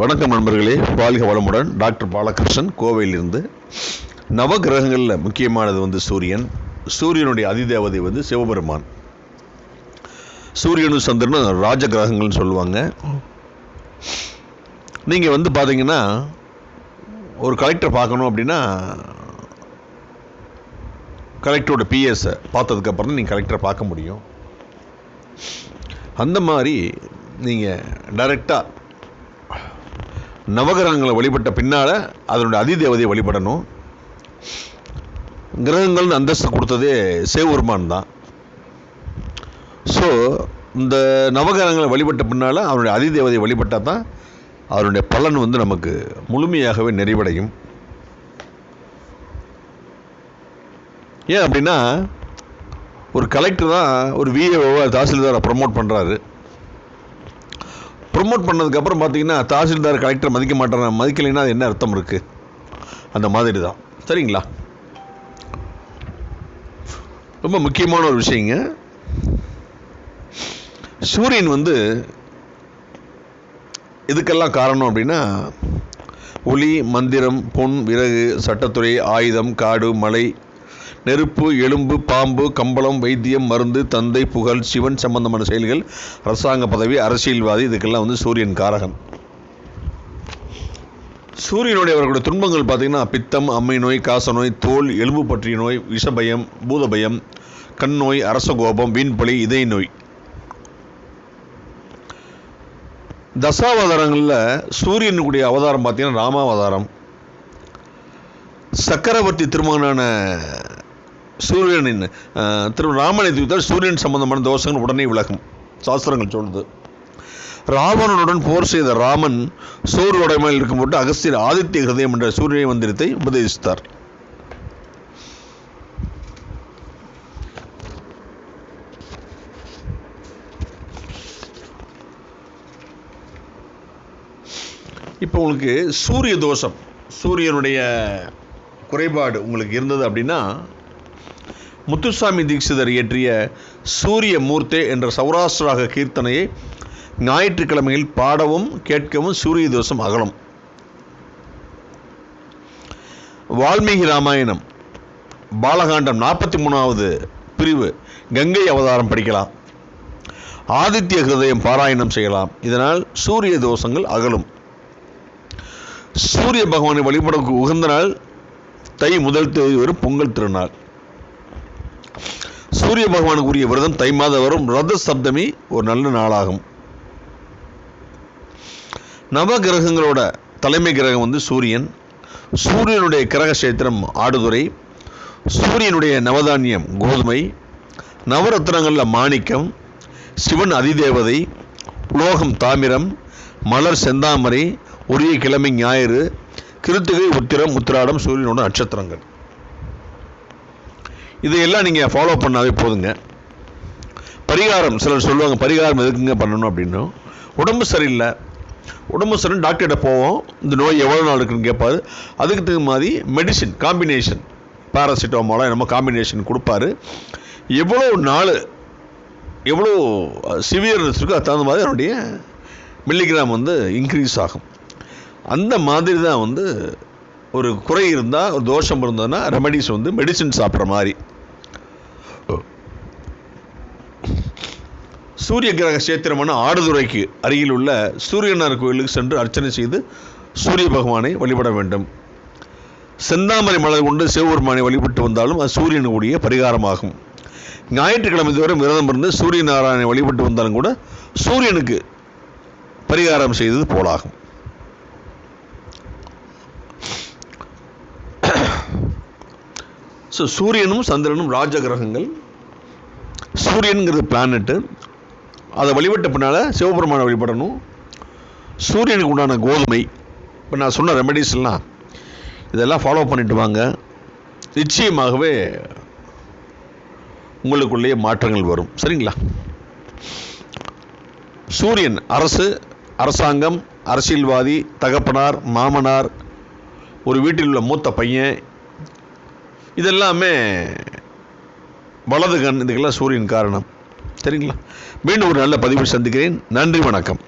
வணக்கம் நண்பர்களே. வாழ்க வளமுடன் டாக்டர் பாலகிருஷ்ணன் கோவையிலிருந்து. நவகிரகங்களில் முக்கியமானது வந்து சூரியன். சூரியனுடைய அதிதேவதை வந்து சிவபெருமான். சூரியனும் சந்திரனும் ராஜ கிரகங்கள்னு சொல்லுவாங்க. நீங்கள் வந்து பார்த்தீங்கன்னா ஒரு கலெக்டர் பார்க்கணும் அப்படின்னா கலெக்டரோட பிஎஸ்ஸை பார்த்ததுக்கப்புறம் நீங்கள் கலெக்டரை பார்க்க முடியும். அந்த மாதிரி நீங்கள் டைரெக்டாக நவகிரகங்களை வழிபட்ட பின்னால் அதனுடைய அதிதேவதையை வழிபடணும். கிரகங்கள்னு அந்தஸ்து கொடுத்ததே சிவபெருமான் தான். ஸோ இந்த நவகிரகங்களை வழிபட்ட பின்னால் அவருடைய அதிதேவதையை வழிபட்டால் தான் அவருடைய பலன் வந்து நமக்கு முழுமையாகவே நிறைவடையும். ஏன் அப்படின்னா ஒரு கலெக்டர் தான் ஒரு விஏஓவை தாசில்தாரை ப்ரமோட் பண்ணுறாரு ப்ரொமோட் பண்ணதுக்கப்புறம் பார்த்தீங்கன்னா தாசில்தார் கலெக்டர் மதிக்க மாட்டேறான் மதிக்கலைன்னா அது என்ன அர்த்தம் இருக்குது அந்த மாதிரி தான் சரிங்களா? ரொம்ப முக்கியமான ஒரு விஷயங்க. சூரியன் வந்து இதுக்கெல்லாம் காரணம் அப்படின்னா ஒளி மந்திரம் பொன் விறகு சட்டத்துறை ஆயுதம் காடு மலை நெருப்பு எலும்பு பாம்பு கம்பளம் வைத்தியம் மருந்து தந்தை புகழ் சிவன் சம்பந்தமான செயல்கள் அரசாங்க பதவி அரசியல்வாதி இதுக்கெல்லாம் வந்து சூரியன் காரகன் சூரியனுடைய அவர்களுடைய துன்பங்கள் பார்த்தீங்கன்னா பித்தம் அம்மை நோய் காச நோய் தோல் எலும்பு பற்றிய நோய் விஷபயம் பூதபயம் கண் நோய் அரச கோபம் வீண்பலி இதய நோய். தசாவதாரங்களில் சூரியனுடைய அவதாரம் பார்த்தீங்கன்னா ராமாவதாரம். சக்கரவர்த்தி திருமகனான சூரியனின் திரு ராமனை தூத்தால் சூரியன் சம்பந்தமான தோஷங்கள் உடனே விலகும். சாஸ்திரங்கள் சொல்லுது. ராவணனுடன் போர் செய்த ராமன் சோறு உடைமையில் இருக்கும்போது அகஸ்தியர் ஆதித்ய ஹிருதயம் என்ற சூரிய மந்திரத்தை உபதேசித்தார். இப்போ உங்களுக்கு சூரிய தோஷம் சூரியனுடைய குறைபாடு உங்களுக்கு இருந்தது அப்படின்னா முத்துசாமி தீட்சிதர் இயற்றிய சூரிய மூர்த்தே என்ற சௌராஷ்டிராக கீர்த்தனையை ஞாயிற்றுக்கிழமையில் பாடவும் கேட்கவும் சூரிய தோஷம் அகலும். வால்மீகி ராமாயணம் பாலகாண்டம் நாற்பத்தி மூணாவது பிரிவு கங்கை அவதாரம் படிக்கலாம். ஆதித்ய ஹிருதயம் பாராயணம் செய்யலாம். இதனால் சூரிய தோஷங்கள் அகலும். சூரிய பகவானை வழிபடக்கு உகந்த நாள் தை முதல் தேதி வரும் பொங்கல் திருநாள். சூரிய பகவானுக்கு உரிய விரதம் தை மாதம் வரும் ரத சப்தமி ஒரு நல்ல நாளாகும். நவ கிரகங்களோட தலைமை கிரகம் வந்து சூரியன். சூரியனுடைய கிரக சேத்திரம் ஆடுதுறை. சூரியனுடைய நவதானியம் கோதுமை. நவரத்னங்களில் மாணிக்கம். சிவன் அதிதேவதை. உலோகம் தாமிரம். மலர் செந்தாமரை. உரிய கிழமை ஞாயிறு. கிருத்திகை உத்திரம் உத்திராடம் சூரியனோட நட்சத்திரங்கள். இதையெல்லாம் நீங்கள் ஃபாலோ பண்ணாவே போதுங்க. பரிகாரம் சிலர் சொல்லுவாங்க பரிகாரம் எதுக்குங்க பண்ணணும் அப்படின்னும். உடம்பு சரியில்லை. உடம்பு சரின்னு டாக்டர்கிட்ட போவோம். இந்த நோய் எவ்வளோ நாள் இருக்குன்னு கேட்பாரு. அதுக்கு தகுந்த மாதிரி மெடிசின் காம்பினேஷன் பேராசிட்டமாலாம் என்னமோ காம்பினேஷன் கொடுப்பாரு. எவ்வளோ நாள் எவ்வளோ சிவியர்னஸ் இருக்கோ அது தகுந்த மாதிரி அதனுடைய மில்லிகிராம் வந்து இன்க்ரீஸ் ஆகும். அந்த மாதிரி தான் வந்து ஒரு குறை இருந்தால் ஒரு தோஷம் இருந்ததுன்னா ரெமடிஸ் வந்து மெடிசின் சாப்பிட்ற மாதிரி. சூரிய கிரக சேத்திரமான ஆடுதுறைக்கு அருகில் உள்ள சூரியனார் கோயிலுக்கு சென்று அர்ச்சனை செய்து சூரிய பகவானை வழிபட வேண்டும். செந்தாமரை மலர் கொண்டு சிவபெருமானை வழிபட்டு வந்தாலும் அது சூரியனுடைய பரிகாரமாகும். ஞாயிற்றுக்கிழமை தோறும் விரதம் இருந்து சூரிய நாராயணனை வழிபட்டு வந்தாலும் கூட சூரியனுக்கு பரிகாரம் செய்தது போலாகும். ஸோ சூரியனும் சந்திரனும் ராஜ கிரகங்கள் சூரியனுங்கிறது பிளானெட்டு அதை வழிபட்ட பின்னால் சிவபெருமானை வழிபடணும். சூரியனுக்கு உண்டான கோதுமை. இப்போ நான் சொன்ன ரெமடிஸ்லாம் இதெல்லாம் ஃபாலோ பண்ணிட்டு வாங்க. நிச்சயமாகவே உங்களுக்குள்ளேயே மாற்றங்கள் வரும். சரிங்களா? சூரியன் அரசு அரசாங்கம் அரசியல்வாதி தகப்பனார் மாமனார் ஒரு வீட்டில் உள்ள மூத்த பையன் இதெல்லாமே வலது கண் இதுக்கெல்லாம் சூரியன் காரணம். சரிங்களா? மீண்டும் ஒரு நல்ல பதிவு சந்திக்கிறேன். நன்றி வணக்கம்.